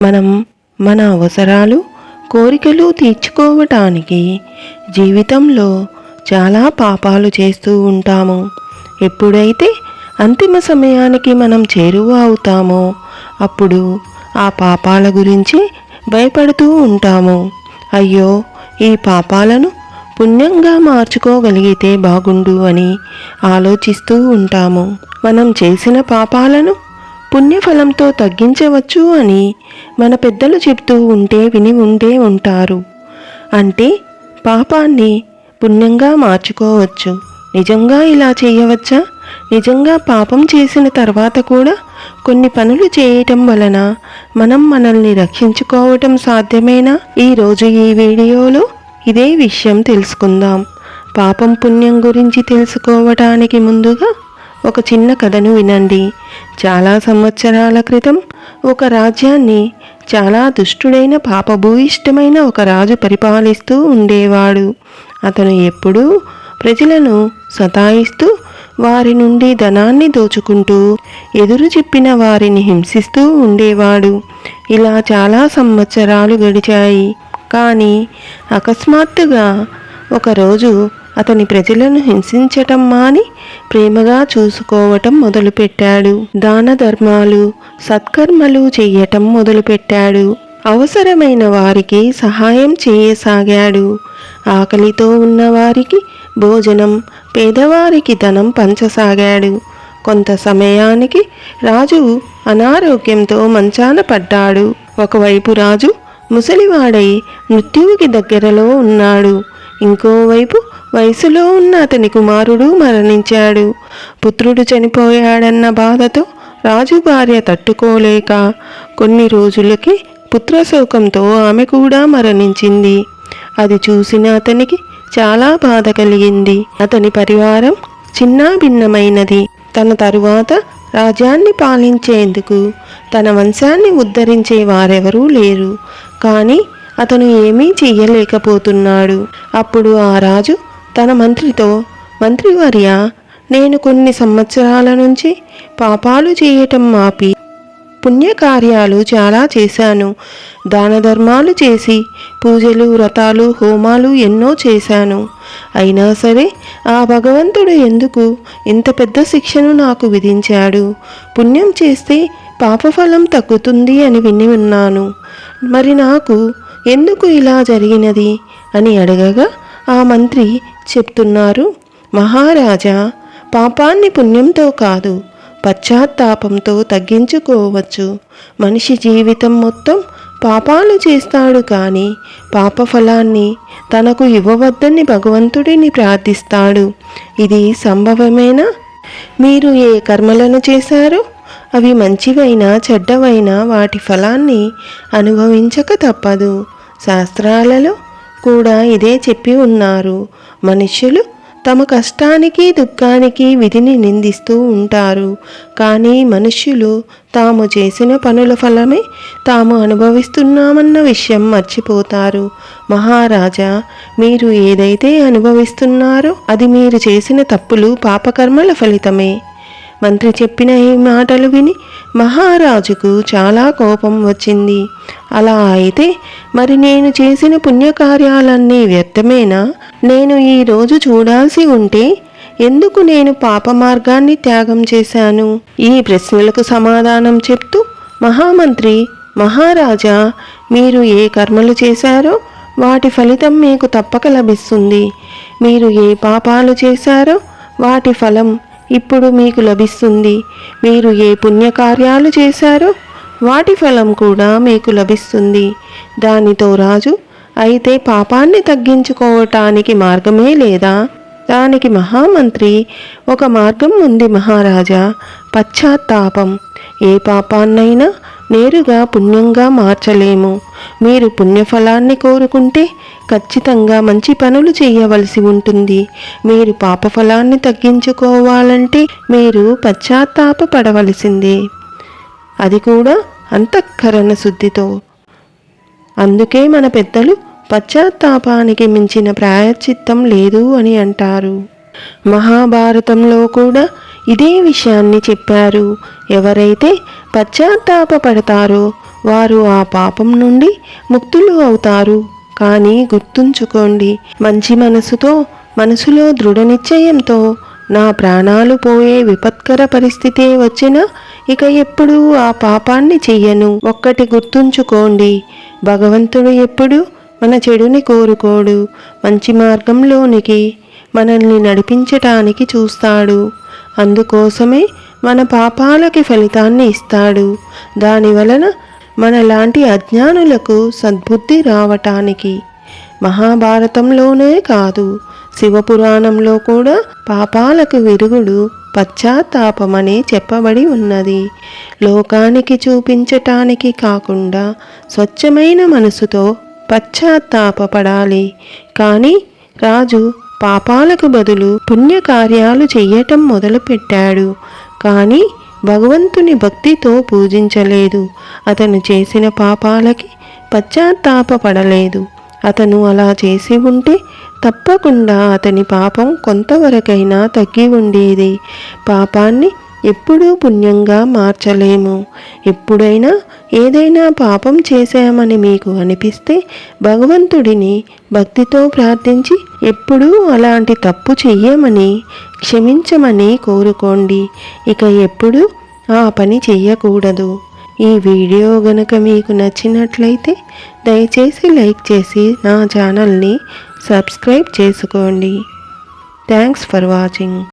మనం మన అవసరాలు కోరికలు తీర్చుకోవటానికి జీవితంలో చాలా పాపాలు చేస్తూ ఉంటాము. ఎప్పుడైతే అంతిమ సమయానికి మనం చేరువ అవుతామో అప్పుడు ఆ పాపాల గురించి భయపడుతూ ఉంటాము. అయ్యో ఈ పాపాలను పుణ్యంగా మార్చుకోగలిగితే బాగుండు అని ఆలోచిస్తూ ఉంటాము. మనం చేసిన పాపాలను పుణ్యఫలంతో తగ్గించవచ్చు అని మన పెద్దలు చెప్తూ ఉంటే విని ఉండే ఉంటారు. అంటే పాపాన్ని పుణ్యంగా మార్చుకోవచ్చు. నిజంగా ఇలా చేయవచ్చా? నిజంగా పాపం చేసిన తర్వాత కూడా కొన్ని పనులు చేయటం వలన మనం మనల్ని రక్షించుకోవటం సాధ్యమేనా? ఈరోజు ఈ వీడియోలో ఇదే విషయం తెలుసుకుందాం. పాపం పుణ్యం గురించి తెలుసుకోవటానికి ముందుగా ఒక చిన్న కథను వినండి. చాలా సంవత్సరాల క్రితం ఒక రాజ్యాన్ని చాలా దుష్టుడైన పాపభూయిష్టమైన ఒక రాజు పరిపాలిస్తూ ఉండేవాడు. అతను ఎప్పుడూ ప్రజలను సతాయిస్తూ వారి నుండి ధనాన్ని దోచుకుంటూ ఎదురు చెప్పిన వారిని హింసిస్తూ ఉండేవాడు. ఇలా చాలా సంవత్సరాలు గడిచాయి. కానీ అకస్మాత్తుగా ఒకరోజు అతని ప్రజలను హింసించటం మాని ప్రేమగా చూసుకోవటం మొదలుపెట్టాడు. దాన ధర్మాలు సత్కర్మలు చెయ్యటం మొదలుపెట్టాడు. అవసరమైన వారికి సహాయం చేయసాగాడు. ఆకలితో ఉన్నవారికి భోజనం పేదవారికి ధనం పంచసాగాడు. కొంత సమయానికి రాజు అనారోగ్యంతో మంచాన పడ్డాడు. ఒకవైపు రాజు ముసలివాడై మృత్యువుకి దగ్గరలో ఉన్నాడు. ఇంకోవైపు వయసులో ఉన్న అతని కుమారుడు మరణించాడు. పుత్రుడు చనిపోయాడన్న బాధతో రాజు భార్య తట్టుకోలేక కొన్ని రోజులకి పుత్రశోకంతో ఆమె కూడా మరణించింది. అది చూసిన అతనికి చాలా బాధ కలిగింది. అతని పరివారం చిన్నా భిన్నమైనది. తన తరువాత రాజ్యాన్ని పాలించేందుకు తన వంశాన్ని ఉద్ధరించే వారెవరూ లేరు. కానీ అతను ఏమీ చెయ్యలేకపోతున్నాడు. అప్పుడు ఆ రాజు తన మంత్రితో మంత్రివర్య నేను కొన్ని సంవత్సరాల నుంచి పాపాలు చేయటం మాపి పుణ్యకార్యాలు చాలా చేశాను. దాన ధర్మాలు చేసి పూజలు వ్రతాలు హోమాలు ఎన్నో చేశాను. అయినా సరే ఆ భగవంతుడు ఎందుకు ఇంత పెద్ద శిక్షను నాకు విధించాడు? పుణ్యం చేస్తే పాపఫలం తగ్గుతుంది అని విని ఉన్నాను. మరి నాకు ఎందుకు ఇలా జరిగినది? అని అడగగా ఆ మంత్రి చెప్తున్నారు మహారాజా పాపాన్ని పుణ్యంతో కాదు పశ్చాత్తాపంతో తగ్గించుకోవచ్చు. మనిషి జీవితం మొత్తం పాపాలు చేస్తాడు కానీ పాపఫలాన్ని తనకు ఇవ్వవద్దని భగవంతుడిని ప్రార్థిస్తాడు. ఇది సంభవమేనా? మీరు ఏ కర్మలను చేశారు? అవి మంచివైనా చెడ్డవైనా వాటి ఫలాన్ని అనుభవించక తప్పదు. శాస్త్రాలలో కూడా ఇదే చెప్పి ఉన్నారు. మనుషులు తమ కష్టానికి దుఃఖానికి విధిని నిందిస్తూ ఉంటారు. కానీ మనుష్యులు తాము చేసిన పనుల ఫలమే తాము అనుభవిస్తున్నామన్న విషయం మర్చిపోతారు. మహారాజా మీరు ఏదైతే అనుభవిస్తున్నారో అది మీరు చేసిన తప్పులు పాపకర్మల ఫలితమే. మంత్రి చెప్పిన ఈ మాటలు విని మహారాజుకు చాలా కోపం వచ్చింది. అలా అయితే మరి నేను చేసిన పుణ్యకార్యాలన్నీ వ్యర్థమేనా? నేను ఈరోజు చూడాల్సి ఉంటే ఎందుకు నేను పాప మార్గాన్ని త్యాగం చేశాను? ఈ ప్రశ్నలకు సమాధానం చెప్తూ మహామంత్రి మహారాజా మీరు ఏ కర్మలు చేశారో వాటి ఫలితం మీకు తప్పక లభిస్తుంది. మీరు ఏ పాపాలు చేశారో వాటి ఫలం ఇప్పుడు మీకు లభిస్తుంది. మీరు ఏ పుణ్యకార్యాలు చేశారో వాటి ఫలం కూడా మీకు లభిస్తుంది. దానితో రాజు అయితే పాపాన్ని తగ్గించుకోవటానికి మార్గమే లేదా? దానికి మహామంత్రి ఒక మార్గం ఉంది మహారాజా పశ్చాత్తాపం. ఏ పాపాన్నైనా నేరుగా పుణ్యంగా మార్చలేము. మీరు పుణ్యఫలాన్ని కోరుకుంటే ఖచ్చితంగా మంచి పనులు చేయవలసి ఉంటుంది. మీరు పాపఫలాన్ని తగ్గించుకోవాలంటే మీరు పశ్చాత్తాప పడవలసిందే. అది కూడా అంతఃకరణ శుద్ధితో. అందుకే మన పెద్దలు పశ్చాత్తాపానికి మించిన ప్రాయశ్చిత్తం లేదు అని అంటారు. మహాభారతంలో కూడా ఇదే విషయాన్ని చెప్పారు. ఎవరైతే పశ్చాత్తాప పడతారో వారు ఆ పాపం నుండి ముక్తులు అవుతారు. కానీ గుర్తుంచుకోండి మంచి మనసుతో మనసులో దృఢ నిశ్చయంతో నా ప్రాణాలు పోయే విపత్కర పరిస్థితి వచ్చినా ఇక ఎప్పుడూ ఆ పాపాన్ని చెయ్యను. ఒక్కటి గుర్తుంచుకోండి భగవంతుడు ఎప్పుడు మన చెడుని కోరుకోడు. మంచి మార్గంలోనికి మనల్ని నడిపించటానికి చూస్తాడు. అందుకోసమే మన పాపాలకి ఫలితాన్ని ఇస్తాడు. దానివలన మనలాంటి అజ్ఞానులకు సద్బుద్ధి రావటానికి మహాభారతంలోనే కాదు శివపురాణంలో కూడా పాపాలకు విరుగుడు పశ్చాత్తాపమని చెప్పబడి ఉన్నది. లోకానికి చూపించటానికి కాకుండా స్వచ్ఛమైన మనసుతో పశ్చాత్తాపడాలి కానీ రాజు పాపాలకు బదులు పుణ్యకార్యాలు చెయ్యటం మొదలుపెట్టాడు. కానీ భగవంతుని భక్తితో పూజించలేదు. అతను చేసిన పాపాలకి పశ్చాత్తాపపడలేదు అతను అలా చేసి ఉంటే తప్పకుండా అతని పాపం కొంతవరకైనా తగ్గి ఉండేది. పాపాన్ని ఎప్పుడూ పుణ్యంగా మార్చలేము. ఎప్పుడైనా ఏదైనా పాపం చేశామని మీకు అనిపిస్తే భగవంతుడిని భక్తితో ప్రార్థించి ఎప్పుడూ అలాంటి తప్పు చెయ్యమని క్షమించమని కోరుకోండి. ఇక ఎప్పుడూ ఆ పని చెయ్యకూడదు. ఈ వీడియో గనుక మీకు నచ్చినట్లయితే దయచేసి లైక్ చేసి నా ఛానల్ని సబ్స్క్రైబ్ చేసుకోండి. Thanks for watching.